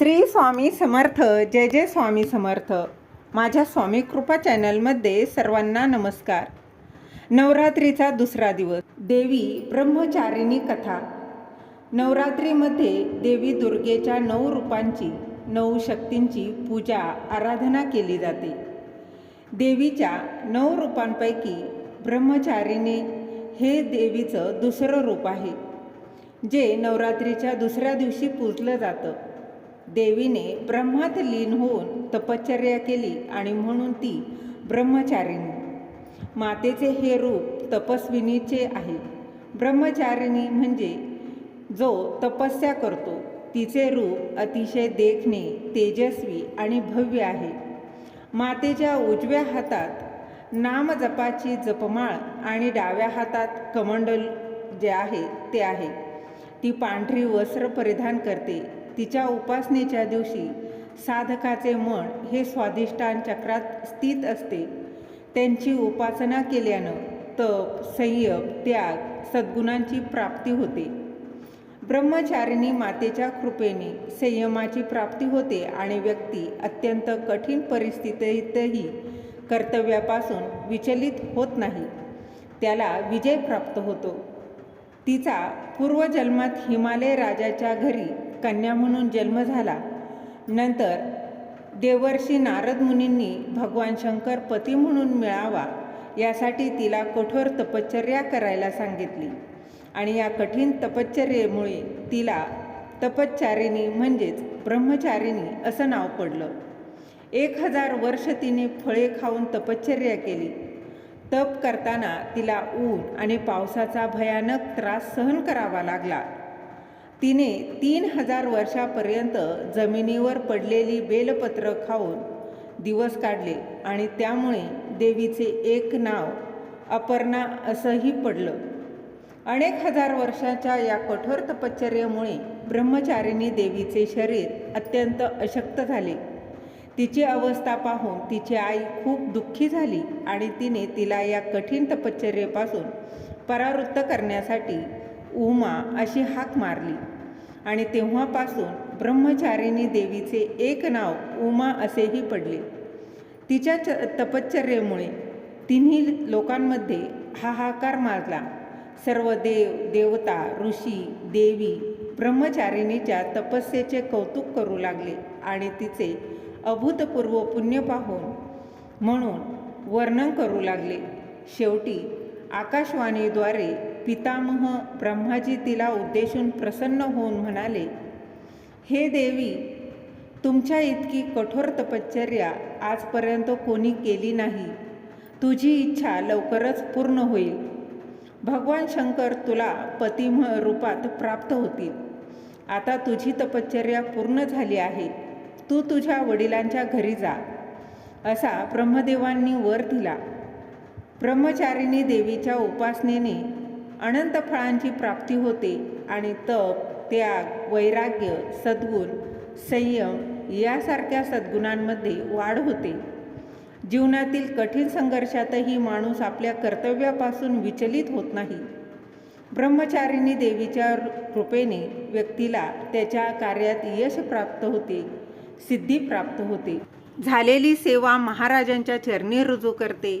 श्री स्वामी समर्थ जय जय स्वामी समर्थ. माझ्या स्वामी कृपा चॅनलमध्ये सर्वांना नमस्कार. नवरात्रीचा दुसरा दिवस देवी ब्रह्मचारिणी कथा. नवरात्रीमध्ये देवी दुर्गेच्या नऊ रूपांची नऊ शक्तींची पूजा आराधना केली जाते. देवीच्या नऊ रूपांपैकी ब्रह्मचारिणी हे देवीचं दुसरं रूप आहे जे नवरात्रीच्या दुसऱ्या दिवशी पूजलं जातं. देवीने ब्रह्मात लीन होऊन तपश्चर्या केली आणि म्हणून ती ब्रह्मचारिणी. मातेचे हे रूप तपस्विनीचे आहे. ब्रह्मचारिणी म्हणजे जो तपस्या करतो तिचे रूप अतिशय देखणे तेजस्वी आणि भव्य आहे. मातेच्या उजव्या हातात नामजपाची जपमाळ आणि डाव्या हातात कमंडल जे आहे ते आहे. ती पांढरी वस्त्र परिधान करते. तिच्या उपासनेच्या दिवशी साधकाचे मन हे स्वादिष्टान चक्रात स्थित असते. त्यांची उपासना केल्यानं तप संयम त्याग सद्गुणांची प्राप्ती होते. ब्रह्मचारिणी मातेच्या कृपेने संयमाची प्राप्ती होते आणि व्यक्ती अत्यंत कठीण परिस्थितीतही कर्तव्यापासून विचलित होत नाही. त्याला विजय प्राप्त होतो. तिचा पूर्वजन्मात हिमालय राजाच्या घरी कन्या म्हणून जन्म झाला. नंतर देवर्षी नारद मुनींनी भगवान शंकर पती म्हणून मिळावा यासाठी तिला कठोर तपश्चर्या करायला सांगितली. आणि या कठीण तपश्चर्येमुळे तिला तपश्चारिणी म्हणजेच ब्रह्मचारिणी असं नाव पडलं. एक हजार वर्ष तिने फळे खाऊन तपश्चर्या केली. तप करताना तिला ऊन आणि पावसाचा भयानक त्रास सहन करावा लागला. तिने तीन हजार वर्षापर्यंत जमिनीवर पडलेली बेलपत्र खाऊन दिवस काढले आणि त्यामुळे देवीचे एक नाव अपर्णा असंही पडलं. अनेक हजार वर्षाच्या या कठोर तपश्चर्येमुळे ब्रह्मचारिणी देवीचे शरीर अत्यंत अशक्त झाले. तिची अवस्था पाहून तिची आई खूप दुःखी झाली आणि तिने तिला या कठीण तपश्चर्येपासून परावृत्त करण्यासाठी उमा अशी हाक मारली. आणि तेव्हापासून ब्रह्मचारिणी देवीचे एक नाव उमा असेही पडले. तिच्या च तपश्चर्येमुळे तिन्ही लोकांमध्ये हाहाकार माजला. सर्व देव देवता ऋषी देवी ब्रह्मचारिणीच्या तपस्येचे कौतुक करू लागले आणि तिचे अभूतपूर्व पुण्य पाहून म्हणून वर्णन करू लागले. शेवटी आकाशवाणीद्वारे पितामह ब्रह्माजी तिला उद्देशून प्रसन्न होऊन म्हणाले हे देवी तुमच्या इतकी कठोर तपश्चर्या आजपर्यंत कोणी केली नाही. तुझी इच्छा लवकरच पूर्ण होईल. भगवान शंकर तुला पतिम रूपात प्राप्त होतील. आता तुझी तपश्चर्या पूर्ण झाली आहे. तू तुझ्या वडिलांच्या घरी जा. असा ब्रह्मदेवांनी वर दिला. ब्रह्मचारिणी देवीच्या उपासनेने अनंत फळांची प्राप्ती होते आणि तप त्याग वैराग्य सद्गुण संयम यासारख्या सद्गुणांमध्ये वाढ होते. जीवनातील कठीण संघर्षातही माणूस आपल्या कर्तव्यापासून विचलित होत नाही. ब्रह्मचारिणी देवीच्या कृपेने व्यक्तीला त्याच्या कार्यात यश प्राप्त होते सिद्धी प्राप्त होते. झालेली सेवा महाराजांच्या चरणी रुजू करते.